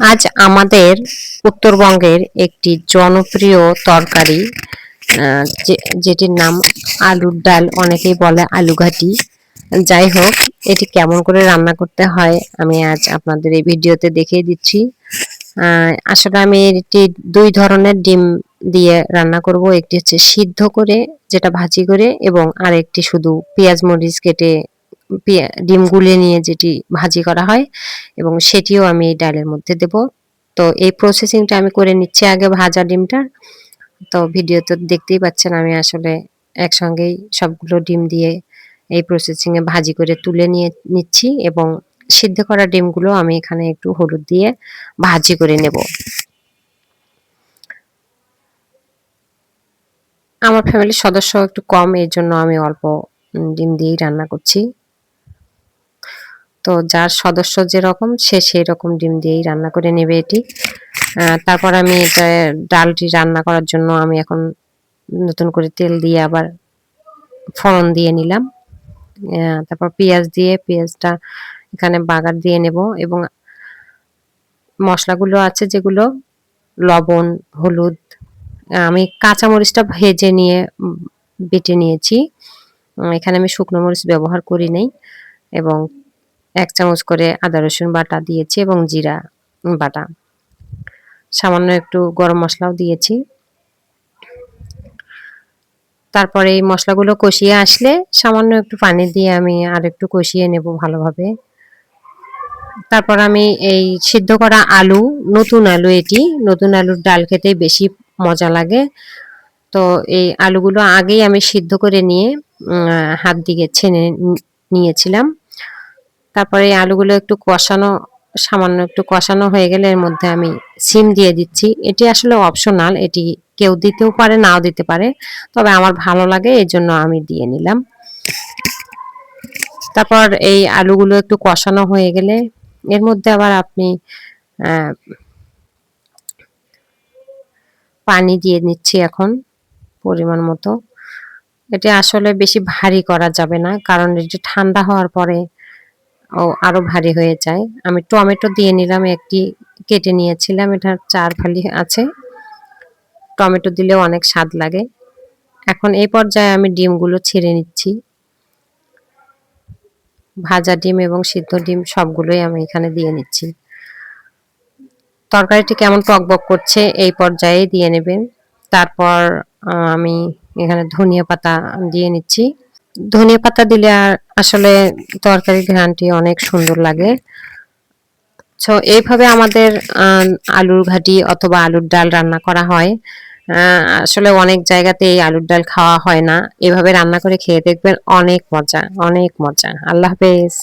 আজ আমাদের উত্তরবঙ্গের একটি জনপ্রিয় তরকারি যেটির নাম আলুর ডাল, অনেকেই বলে আলু ঘাটি যাই হোক, এটি কেমন করে রান্না করতে হয় আমি আজ আপনাদের এই ভিডিওতে দেখিয়ে দিচ্ছি। আসলে আমি এটি দুই ধরনের ডিম দিয়ে রান্না করব। একটি হচ্ছে সিদ্ধ করে, যেটা ভাজি করে, এবং আরেকটি শুধু পেঁয়াজ মরিচ কেটে ডিম গুলে নিয়ে যেটি ভাজি করা হয় এবং সেটিও আমি এই ডালের মধ্যে দেব। তো এই প্রসেসিংটা আমি করে নিচ্ছি আগে ভাজা ডিমটা তো ভিডিও তো দেখতেই পাচ্ছেন আমি আসলে একসঙ্গেই সবগুলো ডিম দিয়ে এই প্রসেসিং এ ভাজি করে তুলে নিয়ে নিচ্ছি এবং সিদ্ধ করা ডিমগুলো আমি এখানে একটু হলুদ দিয়ে ভাজি করে নেব। আমার ফ্যামিলির সদস্য একটু কম, এর জন্য আমি অল্প ডিম দিয়েই রান্না করছি। তো যার সদস্য যেরকম, সে সেই রকম ডিম দিয়েই রান্না করে নেবে এটি। তারপর আমি এটা ডালটি রান্না করার জন্য আমি এখন নতুন করে তেল দিয়ে আবার ফোড়ন দিয়ে নিলাম। তারপর পেঁয়াজ দিয়ে, পেঁয়াজটা এখানে বাগার দিয়ে নেব এবং মশলাগুলো আছে যেগুলো লবণ, হলুদ আমি কাঁচামরিচটা ভেজে নিয়ে বেটে নিয়েছি। এখানে আমি শুকনো মরিচ ব্যবহার করি নাই এবং এক চামচ করে আদা, রসুন বাটা দিয়েছি এবং জিরা বাটা। সামান্য একটু গরম মশলাও দিয়েছি। তারপরে এই মশলাগুলো কষিয়ে আসলে সামান্য একটু পানি দিয়ে আমি আর একটু কষিয়ে নেব ভালোভাবে। তারপর আমি এই সিদ্ধ করা আলু, নতুন আলু এটি, নতুন আলুর ডাল খেতে বেশি মজা লাগে। তো এই আলুগুলো আগেই আমি সিদ্ধ করে নিয়ে হাত দিয়ে ছেনে নিয়েছিলাম। তারপরে এই আলুগুলো একটু কষানো, সামান্য একটু কষানো হয়ে গেলে এর মধ্যে আমি সিম দিয়ে দিচ্ছি। এটি আসলে অপশনাল এটি কেউ দিতেও পারে, নাও দিতে পারে। তবে আমার ভালো লাগে এই জন্য আমি দিয়ে নিলাম। তারপর এই আলুগুলো একটু কষানো হয়ে গেলে এর মধ্যে আবার আপনি পানি দিয়ে নিচ্ছি এখন পরিমাণ মতো। এটা আসলে বেশি ভারী করা যাবে না, কারণ এটি ঠান্ডা হওয়ার পরে ও আরও ভারী হয়ে যায়। আমি টমেটো দিয়ে নিলাম, একটি কেটে নিয়েছিলাম এটা চার ফালি আছে। টমেটো দিলেও অনেক স্বাদ লাগে। এখন এই পর্যায়ে আমি ডিমগুলো ছেড়ে নিচ্ছি। ভাজা ডিম এবং সিদ্ধ ডিম সবগুলোই আমি এখানে দিয়ে নিচ্ছি। তরকারিটি কেমন টকবক করছে এই পর্যায়ে দিয়ে নেবেন। তারপর আমি এখানে ধনিয়া পাতা দিয়ে নিচ্ছি। ধনিয়া পাতা দিলে আর আসলে তরকারির ঘ্রাণটি অনেক সুন্দর লাগে। তো এইভাবে আমাদের আলুর ঘাটি অথবা আলুর ডাল রান্না করা হয়। আসলে অনেক জায়গাতে এই আলুর ডাল খাওয়া হয় না। এভাবে রান্না করে খেয়ে দেখবেন অনেক মজা অনেক মজা। আল্লাহ হাফেজ।